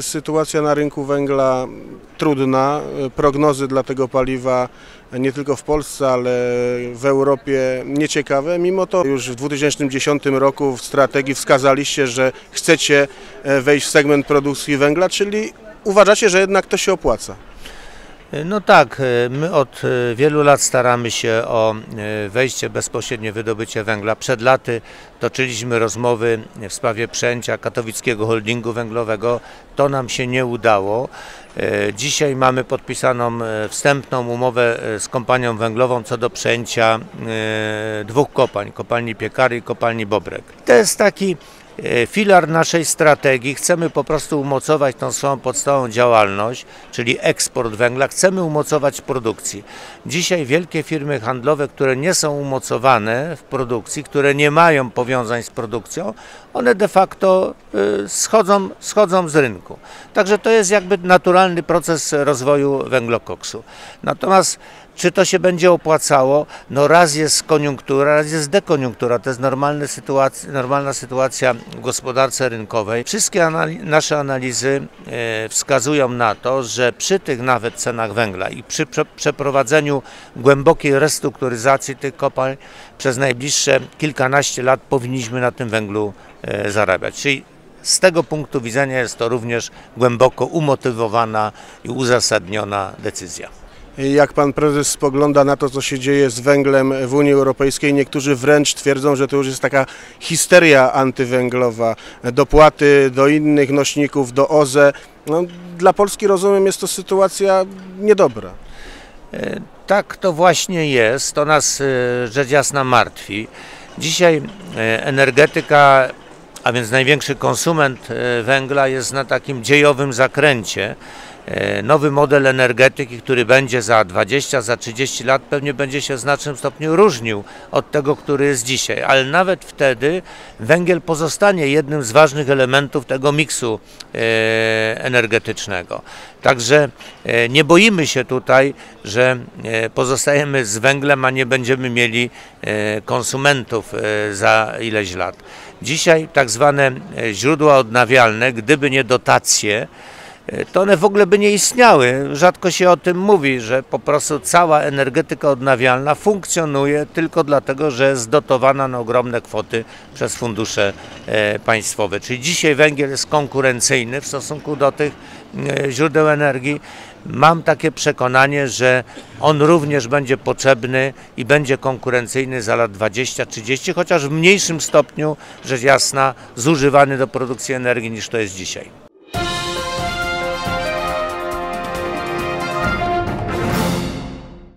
Sytuacja na rynku węgla trudna. Prognozy dla tego paliwa nie tylko w Polsce, ale w Europie nieciekawe. Mimo to już w 2010 roku w strategii wskazaliście, że chcecie e, wejść w segment produkcji węgla, czyli uważacie, że jednak to się opłaca. No tak, e, my od e, wielu lat staramy się o e, wejście bezpośrednie w wydobycie węgla. Przed laty toczyliśmy rozmowy w sprawie przejęcia katowickiego holdingu węglowego. To nam się nie udało. Dzisiaj mamy podpisaną wstępną umowę z kompanią węglową co do przejęcia dwóch kopalń, kopalni Piekary i kopalni Bobrek. To jest taki E, filar naszej strategii. Chcemy po prostu umocować tą swoją podstawową działalność, czyli eksport węgla. Chcemy umocować produkcji. Dzisiaj wielkie firmy handlowe, które nie są umocowane w produkcji, które nie mają powiązań z produkcją, one de facto e, schodzą, schodzą z rynku. Także to jest jakby naturalny proces rozwoju węglokoksu. Natomiast czy to się będzie opłacało? No raz jest koniunktura, raz jest dekoniunktura. To jest normalna sytuacja, normalna sytuacja w gospodarce rynkowej. Wszystkie nasze analizy e, wskazują na to, że przy tych nawet cenach węgla i przy prze przeprowadzeniu głębokiej restrukturyzacji tych kopalń przez najbliższe kilkanaście lat powinniśmy na tym węglu e, zarabiać. Czyli z tego punktu widzenia jest to również głęboko umotywowana i uzasadniona decyzja. Jak pan prezes spogląda na to, co się dzieje z węglem w Unii Europejskiej, niektórzy wręcz twierdzą, że to już jest taka histeria antywęglowa. Dopłaty do innych nośników, do OZE. No, dla Polski, rozumiem, jest to sytuacja niedobra. E, tak to właśnie jest. To nas e, rzecz jasna martwi. Dzisiaj e, energetyka, a więc największy konsument węgla jest na takim dziejowym zakręcie. E, nowy model energetyki, który będzie za 20, za 30 lat, pewnie będzie się w znacznym stopniu różnił od tego, który jest dzisiaj, ale nawet wtedy węgiel pozostanie jednym z ważnych elementów tego miksu e, energetycznego. Także e, nie boimy się tutaj, że pozostajemy z węglem, a nie będziemy mieli konsumentów za ileś lat. Dzisiaj tak zwane źródła odnawialne, gdyby nie dotacje, to one w ogóle by nie istniały. Rzadko się o tym mówi, że po prostu cała energetyka odnawialna funkcjonuje tylko dlatego, że jest dotowana na ogromne kwoty przez fundusze e, państwowe. Czyli dzisiaj węgiel jest konkurencyjny w stosunku do tych e, źródeł energii. Mam takie przekonanie, że on również będzie potrzebny i będzie konkurencyjny za lat 20-30, chociaż w mniejszym stopniu, rzecz jasna, zużywany do produkcji energii niż to jest dzisiaj.